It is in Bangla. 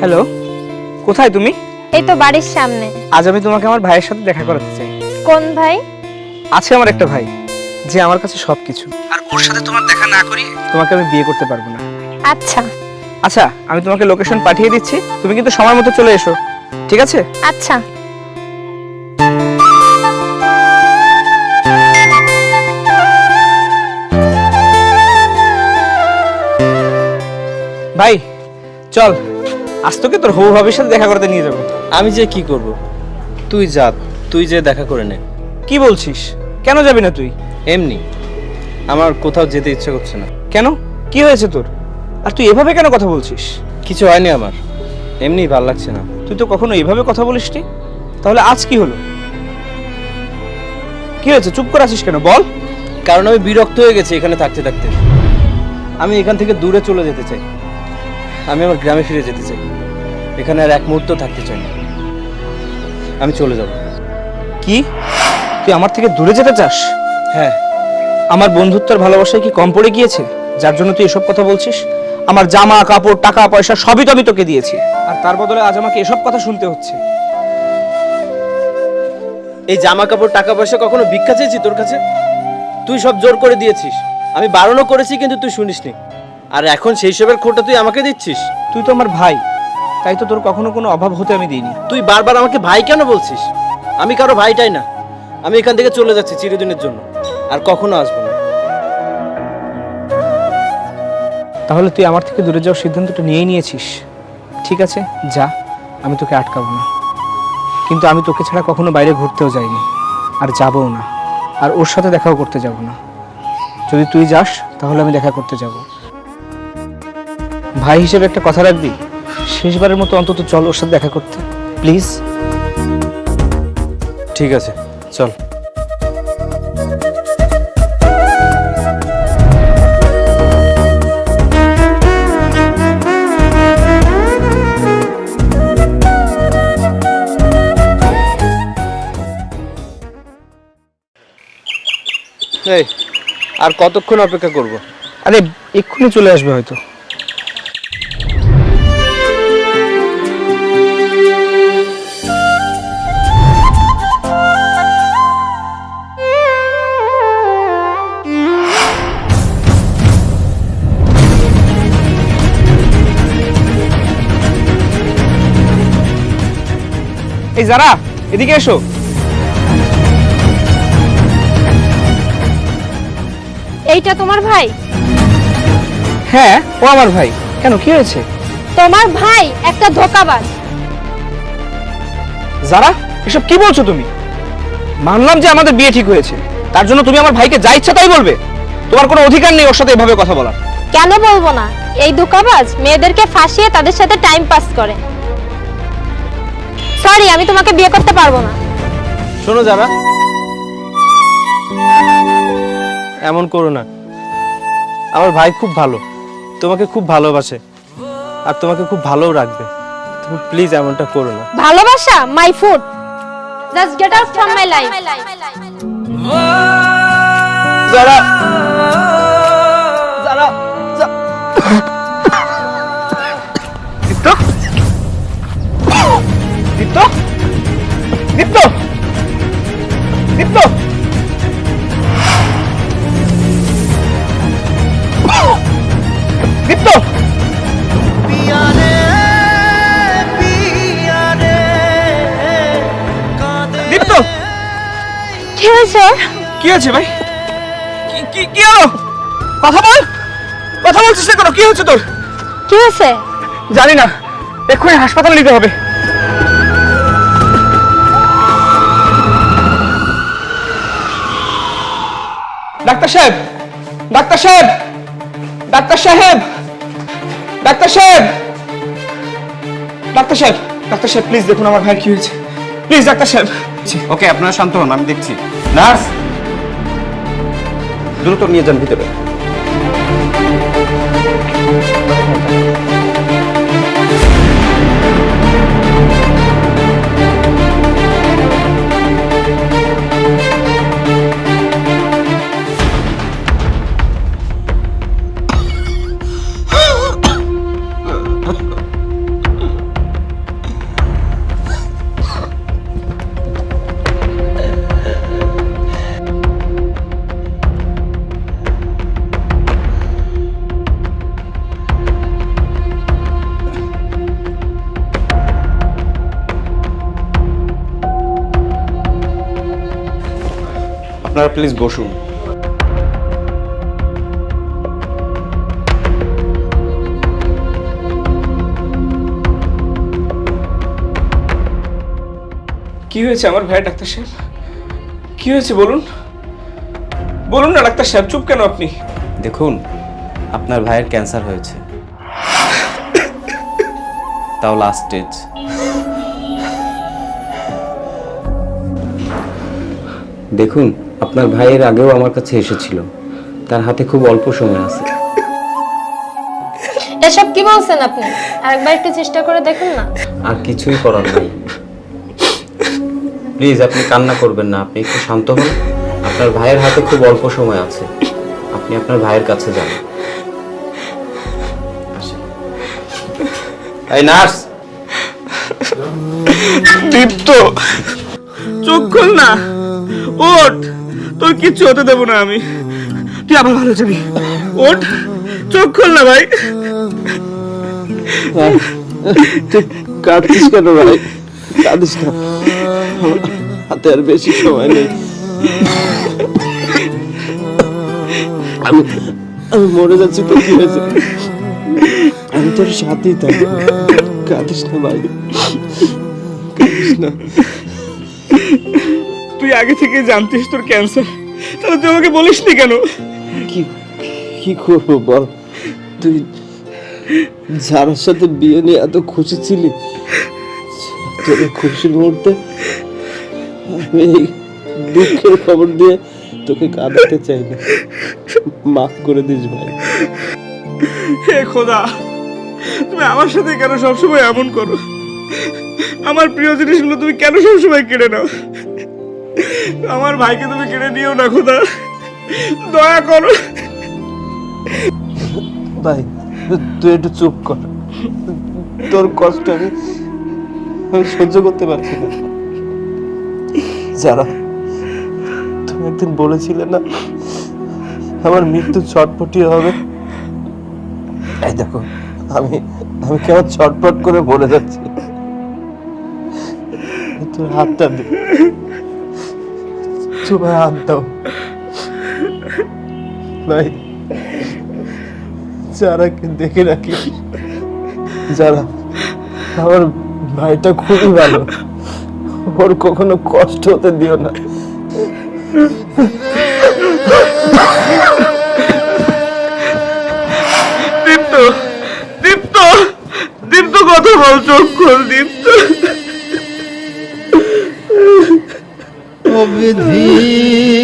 হ্যালো কোথায় তুমি? এই তো বাড়ির সামনে। আজ আমি তোমাকে আমার ভাইয়ের সাথে দেখা করাতে চাই। কোন ভাই? আছে আমার একটা ভাই যে আমার কাছে সবকিছু। আর ওর সাথে তোমার দেখা না করি? তোমাকে আমি বিয়ে করতে পারব না। আচ্ছা। আচ্ছা আমি তোমাকে লোকেশন পাঠিয়ে দিচ্ছি। তুমি কিন্তু সময় মতো চলে এসো ঠিক আছে? আচ্ছা। ভাই চল। আজ তোকে তোর হবু ভাবির সাথে দেখা করতে নিয়ে যাব। আমি যে কি করব? তুই যা তুই যে দেখা করে নে। কি বলছিস? কেন যাবি না তুই? এমনি। আমার কোথাও যেতে ইচ্ছে করছে না। কেন? কি হয়েছে তোর? আর তুই এভাবে কেন কথা বলছিস? কিছু হয়নি আমার। এমনি ভালো লাগছে না। তুই তো কখনো এইভাবে কথা বলিসনি? তাহলে আজ কি হলো? কি হয়েছে? চুপ করে আছিস কেন? বল। কারণ আমি বিরক্ত হয়ে গেছি এখানে থাকতে থাকতে। আমি এখান থেকে দূরে চলে যেতে চাই। আমি আমার গ্রামে ফিরে যেতে চাই। এখানে আর এক মুহূর্ত থাকতে চাই না। আমি চলে যাব। কি? তুই আমার থেকে দূরে যেতে চাস? হ্যাঁ। আমার বন্ধুত্বের ভালোবাসায় কি কম পড়ে গিয়েছে? যার জন্য তুই এসব কথা বলছিস? আমার জামা কাপড় টাকা পয়সা সবই তো আমি তোকে দিয়েছি। আর তার বদলে আজ আমাকে এসব কথা শুনতে হচ্ছে। এই জামা কাপড় টাকা পয়সা কখনো ভিক্ষা চেয়েছি তোর কাছে? তুই সব জোর করে দিয়েছিস। আমি বারণও করেছি কিন্তু তুই শুনিসনি। আর এখন সেই সবের খোটা তুই আমাকে দিচ্ছিস? তুই তো আমার ভাই। তাই তো তোর কখনো কোনো অভাব হতে আমি দিইনি। তুই বারবার আমাকে ভাই কেন বলছিস? আমি কারও ভাইটাই না। আমি এখান থেকে চলে যাচ্ছি চিরদিনের জন্য। আর কখনো আসব না। তাহলে তুই আমার থেকে দূরে যাওয়ার সিদ্ধান্তটা নিয়েই নিয়েছিস। ঠিক আছে যা আমি তোকে আটকাবো না। কিন্তু আমি তোকে ছাড়া কখনো বাইরে ঘুরতেও যাইনি। আর যাবও না। আর ওর সাথে দেখাও করতে যাব না। যদি তুই যাস তাহলে আমি দেখা করতে যাব। ভাই হিসেবে একটা কথা রাখবি? শেষবারের মতো অন্তত চল ওর সাথে দেখা করতে। প্লিজ? ঠিক আছে চল। এই আর কতক্ষণ অপেক্ষা করব? আরে এক্ষুনি চলে আসবে হয়তো। এই যারা এদিকে এসো। এইটা তোমার ভাই? হ্যাঁ ও আমার ভাই। কেন কি হয়েছে? তোমার ভাই একটা ধোকাবাজ। যারা এসব কি বলছো তুমি? মানলাম যে আমাদের বিয়ে ঠিক হয়েছে। তার জন্য তুমি আমার ভাইকে যা ইচ্ছা তাই বলবে। তোমার কোনো অধিকার নেই ওর সাথে এভাবে কথা বলার। কেন বলব না? এই ধোকাবাজ মেয়েদেরকে ফাঁসিয়ে তাদের সাথে টাইম পাস করে। সরি আমি তোমাকে বিয়ে করতে পারব না। শোনো যারা এমন করো না। আমার ভাই খুব ভালো তোমাকে খুব ভালোবাসে আর তোমাকে খুব ভালোও রাখবে। তুমি প্লিজ এমনটা করো না। ভালোবাসা? My food just get out from my life যারা দীপ্ত দীপ্ত দীপ্ত দীপ্ত কি হয়েছে? কি হয়েছে ভাই? কি কি কি হলো? কথা বল! কথা বলছিস না কেন? কি হচ্ছে তোর? কি হয়েছে? জানি না। এক্ষুনি হাসপাতালে নিতে হবে। ডাক্তার সাহেব ডাক্তার সাহেব ডাক্তার সাহেব ডাক্তার সাহেব। ডাক্তার সাহেব ডাক্তার সাহেব প্লিজ দেখুন আমার ভাই কি হয়েছে। প্লিজ ডাক্তার সাহেব। ওকে, আপনারা শান্ত হন, আমি দেখছি। নার্স, দ্রুত নিয়ে যান ভিতরে। আপনারা প্লিজ বসুন। কি হয়েছে আমার ভাই ডাক্তার সাহেব? কি হয়েছে বলুন? বলুন না ডাক্তার সাহেব চুপ কেন আপনি? দেখুন আপনার ভাইয়ের ক্যান্সার হয়েছে। তাও লাস্ট স্টেজ দেখুন আপনার ভাইয়ের আগেও আমার কাছে এসেছিল। তার হাতে খুব অল্প সময় আছে। এসব কি বলছেন আপনি? আরেকবার একটু চেষ্টা করে দেখুন না। আর কিছুই করার নাই। প্লিজ আপনি কান্না করবেন না। আপনি একটু শান্ত হন। আপনার ভাইয়ের হাতে খুব অল্প সময় আছে। আপনি আপনার ভাইয়ের কাছে যান। এই নার্স! দীপ্ত চোখ খোল না। ওঠ। তোর কিচ্ছু হতে দেবো না আমি। তুই আবার ভালো যাবি। ওঠ। চোখ খোল না ভাই। কাঁদছিস কেন ভাই? কাঁদিস না। হাতে আর বেশি সময় নেই। আমি আমি মরে যাচ্ছি তো কি হয়েছে? আমি তোর সাথেই থাকব। কাঁদিস না ভাই। কাঁদিস না। তুই আগে থেকে জানতিস তোর ক্যান্সার তাহলে তুই আমাকে বলিসনি কেন? কি কি করব বল? তুই যার সাথে বিয়ে নিয়ে এত খুশি ছিলি তোর খুশির মুহূর্তে আমি দুঃখের খবর দিয়ে তোকে কাঁদাতে চাই না। মাফ করে দিস ভাই। হে খোদা তুমি আমার সাথে কেন সবসময় এমন করো? আমার প্রিয় জিনিসগুলো তুমি কেন সবসময় কেড়ে নাও? আমার ভাইকে তুমি কেড়ে নিও না, খোদা। দয়া করো। ভাই, তুই একটু চুপ কর। তোর কষ্ট আমি সহ্য করতে পারছি না। যারা তুমি একদিন বলেছিলে না, আমার মৃত্যু ছটপটি হবে। এই দেখো, আমি আমি কেমন ছটপট করে বলে যাচ্ছি। তোর হাতটা দে। তোমার হাত দাও। যারাকে দেখে রাখি, যারা আমার ভাইটা খুবই ভালো, ওর কখনো কষ্ট হতে দিও না। দীপ্ত দীপ্ত দীপ্ত, কথা বল চোখ খোল, দীপ্ত। বিধি